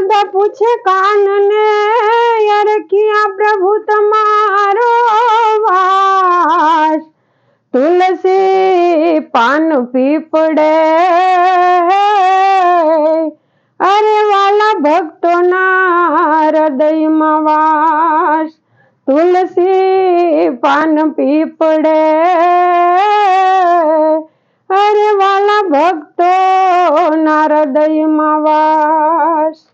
દાદા પૂછે કાનને અરખિયા પ્રભુ તમારો વાસ? તુલસી પાન પીપડે અરે વાલા ભક્તોના હૃદયમાં વાસ. તુલસી પાન પીપડે અરે વાલા ભક્તો ના હૃદયમાં વાસ.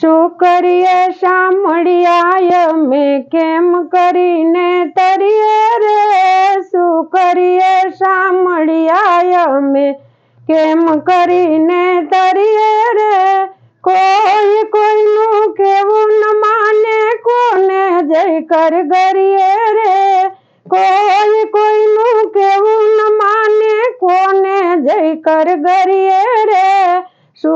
શું કરીએ સાંભળ્યા મેં કેમ કરીને તરીએ રે? શું કરીએ સાંભળ્યા મેં કેમ કરીને તરીએ રે? કોઈ કોઈનું કેવું ન માને, કોને જય કર ગરીએ રે? કોઈ કોઈનું કેવું ન માને, કોને જય કર ગરીએ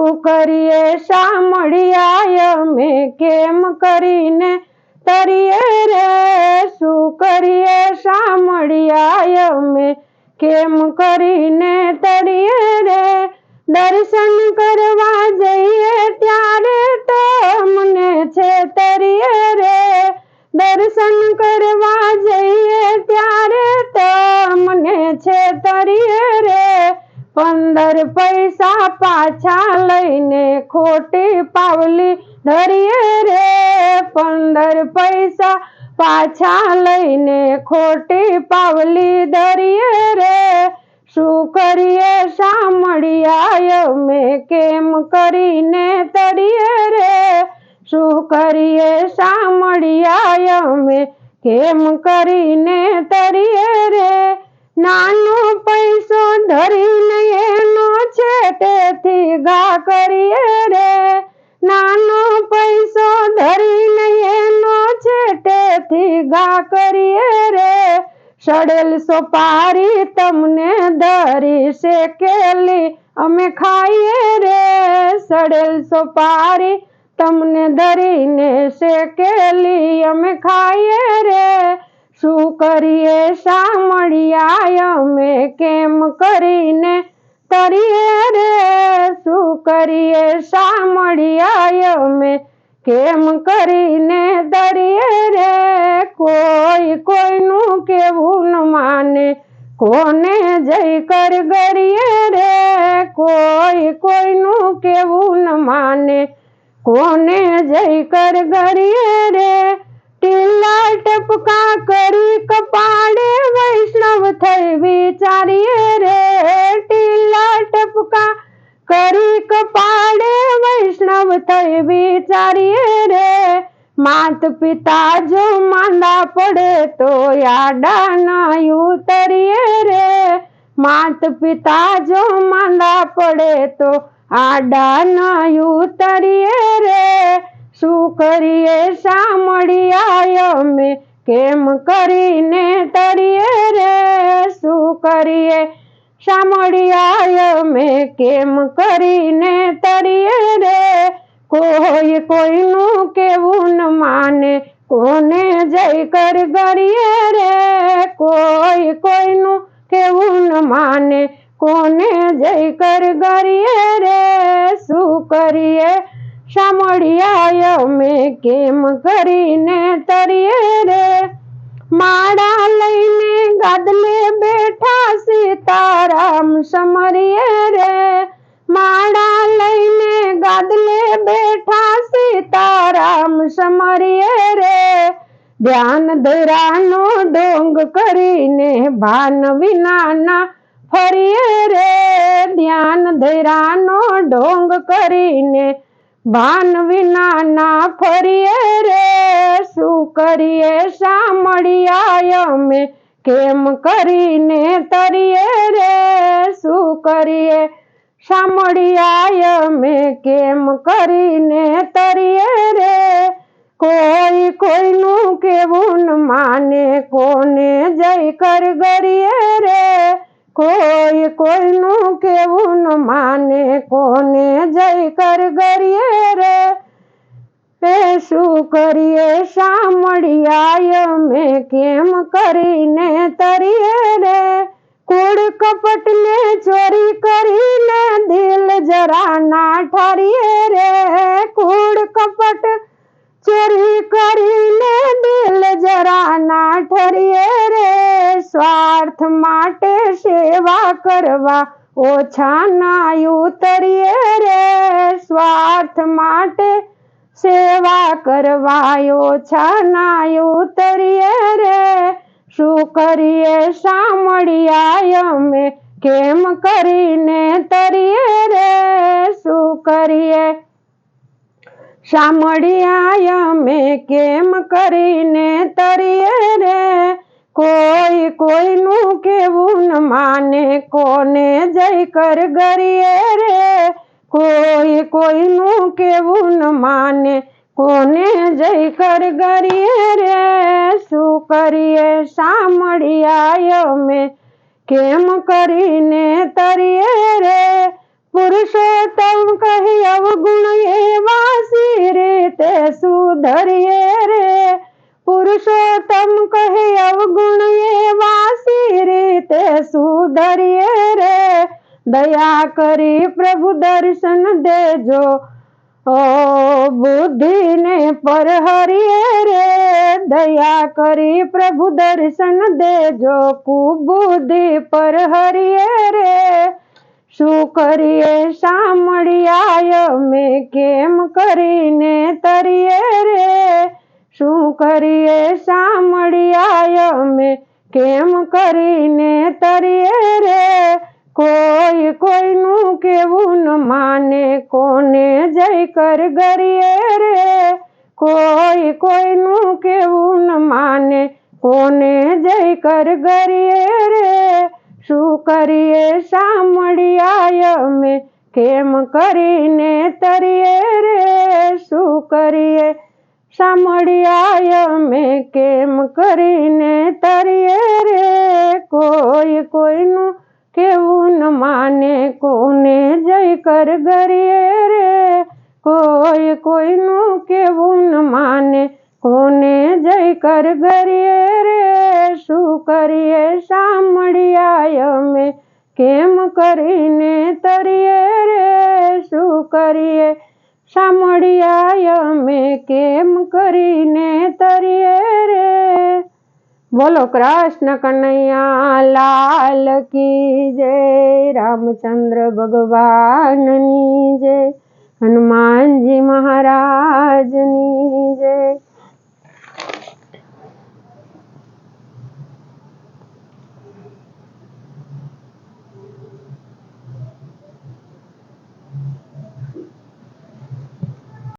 શું કરીએ સાંભળ્યા અમે કેમ કરીને તરીએ રે? શું કરીએ? સાંભળ્યા અમે કેમ કરીને તરીએ રે? દર્શન કરવા લઈને ખોટી પાવલી ધરીએ રે. પંદર પૈસા પાછા લઈને ખોટી પાવલી ધરીએ રે. શું કરીએ સાંભળ્યા મેં કેમ કરીને તરીએ રે? શું કરીએ સાંભળ્યા અમે કેમ કરીને તરીએ રે? નાનો પૈસો ધરીને તેથી ગા કરીએ રે. નાનો પૈસો ધરીને એનો છે તેથી ગા કરીએ રે. સડેલ સોપારી તમને ધરી શેકેલી અમે ખાઈએ રે. સડેલ સોપારી તમને ધરીને શેકેલી અમે ખાઈએ રે. શું કરીએ સાંભળ્યા અમે કેમ કરીને તરીએ રે, શું કરીએ? સાંભળ્યા અમે કેમ કરીને દરિયે રે? કોઈ કોઈનું કેવું ન માને. કોને જય કર ગરીએ રે? કોઈ કોઈનું કેવું ન માને. કોને જય કર ગરીએ રે? ટીલા ટપકા કરી કપાળે વૈષ્ણવ થઈ વિચારીએ રે. ટપકા કરી કપાળે વૈષ્ણવ થઈ વિચારીએ રે. માત પિતા જો માંદા પડે તો યાડા ના ઉતરીએ રે. માત પિતા જો માંદા પડે તો આડા ના ઉતરીએ રે. શું કરીએ સાંભળ્યા અમે? કેમ કરીને તરીએ રે? શું કરીએ સાંભળ્યા મેં કેમ કરીને તરીએ રે? કોઈ કોઈનું કેવું ન માને, કોને જય કર ગરીએ રે? કોઈ કોઈનું કેવું ન માને, કોને જય કર ગરીએ રે? શું કરીએ? સાંભળ્યા મેં કેમ કરીને તરીએ રે? માળા લઈને ગાદલે બેઠા સીતારામ સમરીએ રે. માળા લઈને ગાદલે બેઠા સીતારામ સમરીએ રે. ધ્યાન ધરાનો ડોંગ કરીને ભાન વિનાના ફરીએ રે. ધ્યાન ધરાનો ડોંગ કરીને ભાન વિનાના ફરીએ રે. શું કરીએ સાંભળ્યા અમે? કેમ કરીને તરીએ રે? શું કરીએ? સાંભળ્યા મેં કેમ કરીને તરીએ રે? કોઈ કોઈનું કેવું માને, કોને જઈ કર ગરીએ રે? કોઈ કોઈનું કેવું માને, કોને જઈ કર ગરીએ રે એ શું કરીએ સાંભળ્યા મે કેમ કરીને તરીએ રે? કુડ કપટ ને ચોરી કરીને દિલ જરા ના ઠરીએ રે? કુડ કપટ ચોરી કરીને દિલ જરા ના ઠરીએ રે? સ્વાર્થ માટે સેવા કરવા ઓછા ના ઉતરીએ રે? સ્વાર્થ માટે સેવા કરવાયો ના ઉતરીએ રે. શું કરીએ સાંભળ્યા અમે? કેમ કરીને તરીએ રે? શું કરીએ? સાંભળ્યા અમે? કેમ કરીને તરીએ રે? કોઈ કોઈનું કેવું ન માને, કોને જય કર ગરીએ રે? કોઈ કોઈનું કેવું ન માને. કોને જય કર ગરીએ રે? શું કરીએ? સાંભળ્યા અમે? કેમ કરીને તરીએ રે? પુરુષોત્તમ કહી અવગુણ એ વાસી રે, તે સુધરીએ રે. પુરુષોત્તમ કહે દયા કરી પ્રભુ દર્શન દેજો. ઓ બુદ્ધિને પર હરિયે રે, દયા કરી પ્રભુ દર્શન દેજો. કુબુદ્ધિ પર હરિયે રે, શું કરીએ સાંભળ્યા મેં કેમ કરીને તરીએ રે? શું કરીએ સાંભળ્યા મેં કેમ કરીને તરીએ રે? કોઈ કોઈનું કેવું ન માને, કોને જય કર ગરીએ રે. કોઈ કોઈનું કેવું ન માને, કોને જય કર ગરીએ રે. શું કરીએ સાંભળ્યા અમે? કેમ કરીને તરીએ રે? શું કરીએ સાંભળ્યા અમે? કેમ કરીને તરીએ રે? કોઈ કોઈનું કેવું ન માને, કોને જય કર ગરીએ રે? કોઈ કોઈનું કેવું ન માને, કોને જય કર ગરીએ રે? શું કરીએ સાંભળ્યા અમે? કેમ કરીને તરીએ રે? શું કરીએ સાંભળ્યા અમે? કેમ કરીને તરીએ રે? બોલો કૃષ્ણ કનૈયા લાલ કી જય રામચંદ્ર ભગવાનની જય હનુમાનજી મહારાજ